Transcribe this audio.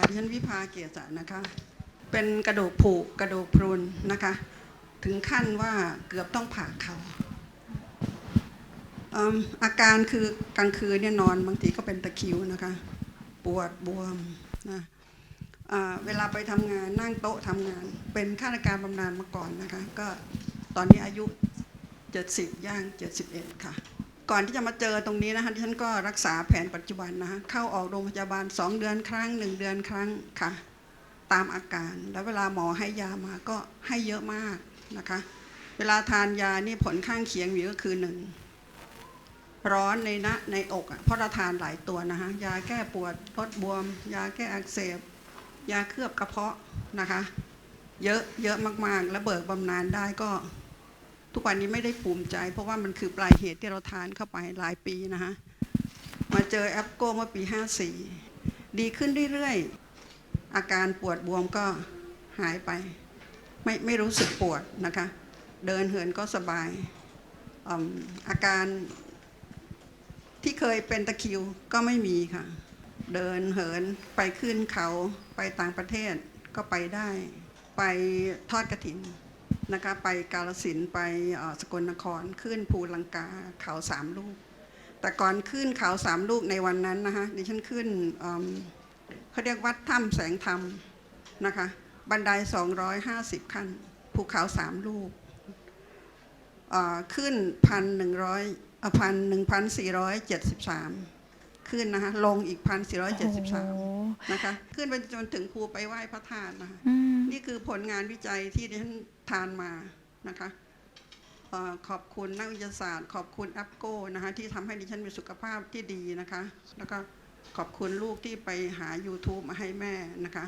ดิฉันวิภาเกียรตินะคะ เป็นกระดูกผุกระดูกพรุนนะคะ ถึงขั้นว่าเกือบต้องผ่าเขาเอิ่มอาการคือกลางคืนเนี่ยนอนบางทีก็เป็นตะคิวนะคะ ปวดบวมนะเวลาไปทำงานนั่งโต๊ะทำงาน เป็นข้าราชการบำนาญมาก่อนนะคะ ก็ตอนนี้อายุ 70 ย่าง 71 ค่ะ ก่อนที่จะมาเจอตรงนี้นะคะฉันก็รักษาแผนปัจจุบันนะคะเข้าออกโรงพยาบาล 2 เดือนครั้ง 1 เดือนครั้งค่ะ ตามอาการ แล้วเวลาหมอให้ยามาก็ให้เยอะมากนะคะ เวลาทานยานี่ผลข้างเคียงมีก็คือหนึ่งร้อนในนะในอกเพราะเราทานหลายตัวนะคะยาแก้ปวดลดบวม ยาแก้อักเสบ ยาเคลือบกระเพาะนะคะ เยอะเยอะมากๆ แล้วเบิกบำนาญได้ก็ ทุกวันนี้ไม่ได้ภูมิใจ เพราะว่ามันคือปลายเหตุที่เราทานเข้าไปหลายปีนะคะมาเจอแอปโก้เมื่อปี 54 ดีขึ้นเรื่อยๆ อาการปวดบวมก็หายไป ไม่ไม่รู้สึกปวดนะคะ เดินเหินก็สบายออาการที่เคยเป็นตะคิวก็ไม่มีค่ะ เดินเหินไปขึ้นเขาไปต่างประเทศก็ไปได้ ไปทอดกระถิน นะคะไปกาลสินไปสกลนครขึ้นภูลังกาเขาสามลูก แต่ก่อนขึ้นเขาสามลูกในวันนั้นนะคะดิฉันขึ้นเขาเรียกวัดถ้ำแสงธรรมนะคะบันได 250 ขั้น ภูเขาสามลูกขึ้นพันหนึ่งร้อยพันหนึ่งพันสี่ร้อยเจ็ดสิบสามขึ้นนะคะลงอีกพันสี่ร้อยเจ็ดสิบสามนะคะ ขึ้นไปจนถึงภูไปไหว้พระธาตุนะคะ นี่คือผลงานวิจัยที่ดิฉันทานมานะคะขอบคุณนักวิทยาศาสตร์ ขอบคุณแอปโก้นะคะที่ทำให้ดิฉันมีสุขภาพที่ดีนะคะ แล้วก็ขอบคุณลูกที่ไปหา YouTube มาให้แม่นะคะ